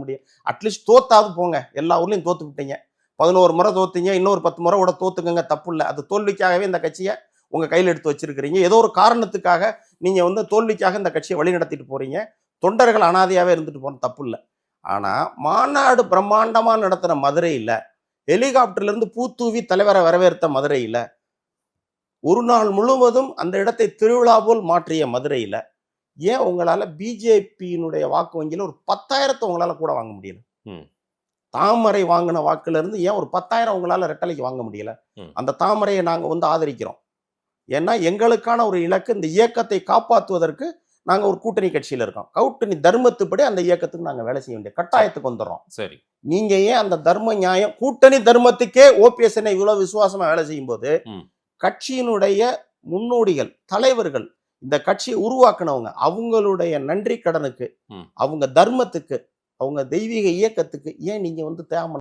முடியும் அட்லீஸ்ட் தோத்தாவது போங்க. எல்லா ஊர்லேயும் தோத்து விட்டீங்க. பதினோரு முறை தோத்தீங்க இன்னொரு பத்து முறை கூட தோத்துக்கங்க தப்பு இல்லை. அது தோல்விக்காகவே இந்த கட்சியை உங்க கையில் எடுத்து வச்சிருக்கிறீங்க. ஏதோ ஒரு காரணத்துக்காக நீங்க வந்து தோல்விக்காக இந்த கட்சியை வழி நடத்திட்டு போறீங்க. தொண்டர்கள் அனாதையாகவே இருந்துட்டு போன தப்பு இல்லை. ஆனால் மாநாடு பிரம்மாண்டமாக நடத்தின மதுரையில் ஹெலிகாப்டர்லேருந்து பூத்தூவி தலைவரை வரவேற்ற மதுரையில் ஒரு நாள் முழுவதும் அந்த இடத்தை திருவிழா போல் மாற்றிய மதுரையில் ஏன் உங்களால பிஜேபியினுடைய வாக்கு வங்கியில ஒரு பத்தாயிரத்தை உங்களால கூட வாங்க முடியல. தாமரை வாங்கின வாக்குல இருந்து ஏன் ஒரு பத்தாயிரம் உங்களால ரெட்டலைக்கு வாங்க முடியல. அந்த தாமரையை நாங்க வந்து ஆதரிக்கிறோம் ஏன்னா எங்களுக்கான ஒரு இலக்கு இந்த இயக்கத்தை காப்பாற்றுவதற்கு நாங்க ஒரு கூட்டணி கட்சியில இருக்கோம் கூட்டணி தர்மத்துப்படி அந்த இயக்கத்துக்கு நாங்க வேலை செய்ய வேண்டிய கட்டாயத்துக்கு வந்துடுறோம் சரி நீங்க ஏன் அந்த தர்ம நியாயம் கூட்டணி தர்மத்துக்கே ஓபிஎஸ் இவ்வளவு விசுவாசமா வேலை செய்யும் போது ம். கட்சியினுடைய முன்னோடிகள் தலைவர்கள் இந்த கட்சியை உருவாக்குனவங்க அவங்களுடைய நன்றி கடனுக்கு. அவங்க தர்மத்துக்கு அவங்க தெய்வீக இயக்கத்துக்கு ஏன் நீங்க வந்து தேவை